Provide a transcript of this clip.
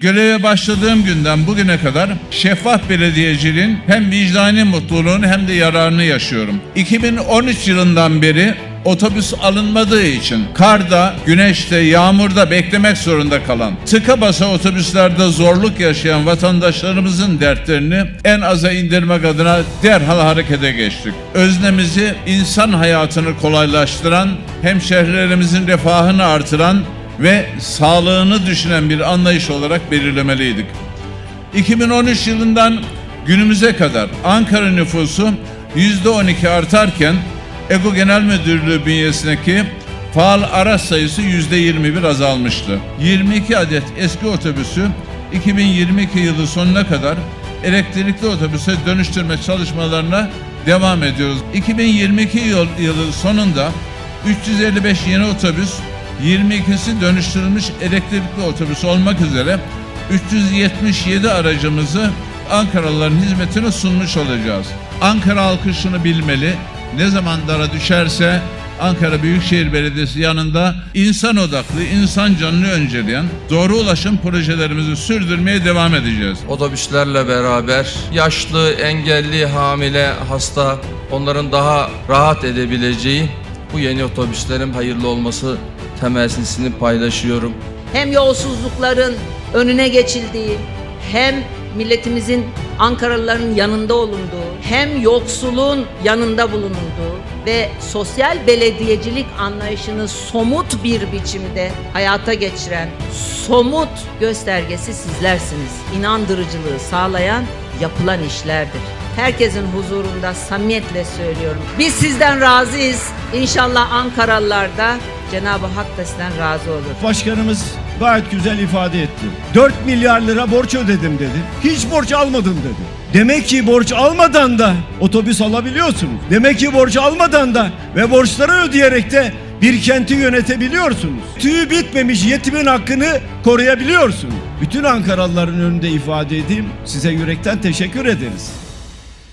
Göreve başladığım günden bugüne kadar şeffaf belediyeciliğin hem vicdani mutluluğunu hem de yararını yaşıyorum. 2013 yılından beri otobüs alınmadığı için karda, güneşte, yağmurda beklemek zorunda kalan, tıka basa otobüslerde zorluk yaşayan vatandaşlarımızın dertlerini en aza indirmek adına derhal harekete geçtik. Öznemizi insan hayatını kolaylaştıran, hemşehrilerimizin refahını artıran ve sağlığını düşünen bir anlayış olarak belirlemeliydik. 2013 yılından günümüze kadar Ankara nüfusu %12 artarken EGO Genel Müdürlüğü bünyesindeki faal araç sayısı %21 azalmıştı. 22 adet eski otobüsü 2022 yılı sonuna kadar elektrikli otobüse dönüştürme çalışmalarına devam ediyoruz. 2022 yıl, yılı sonunda 355 yeni otobüs, 22'si dönüştürülmüş elektrikli otobüs olmak üzere 377 aracımızı Ankaralıların hizmetine sunmuş olacağız. Ankara halkı şunu bilmeli, ne zaman dara düşerse Ankara Büyükşehir Belediyesi yanında insan odaklı, insan canını önceleyen doğru ulaşım projelerimizi sürdürmeye devam edeceğiz. Otobüslerle beraber yaşlı, engelli, hamile, hasta onların daha rahat edebileceği bu yeni otobüslerin hayırlı olması temennisini paylaşıyorum. hem yolsuzlukların önüne geçildiği, hem milletimizin Ankaralıların yanında olunduğu, hem yoksulun yanında bulunulduğu ve sosyal belediyecilik anlayışını somut bir biçimde hayata geçiren somut göstergesi sizlersiniz. İnandırıcılığı sağlayan yapılan işlerdir. Herkesin huzurunda samimiyetle söylüyorum. Biz sizden razıyız. İnşallah Ankaralılar da Cenab-ı Hak da sizden razı olur. Başkanımız gayet güzel ifade etti. 4 milyar lira borç ödedim dedi. Hiç borç almadım dedi. Demek ki borç almadan da otobüs alabiliyorsunuz. Demek ki borç almadan da ve borçları ödeyerek de bir kenti yönetebiliyorsunuz. Tüyü bitmemiş yetimin hakkını koruyabiliyorsunuz. Bütün Ankaralıların önünde ifade edeyim. Size yürekten teşekkür ederiz.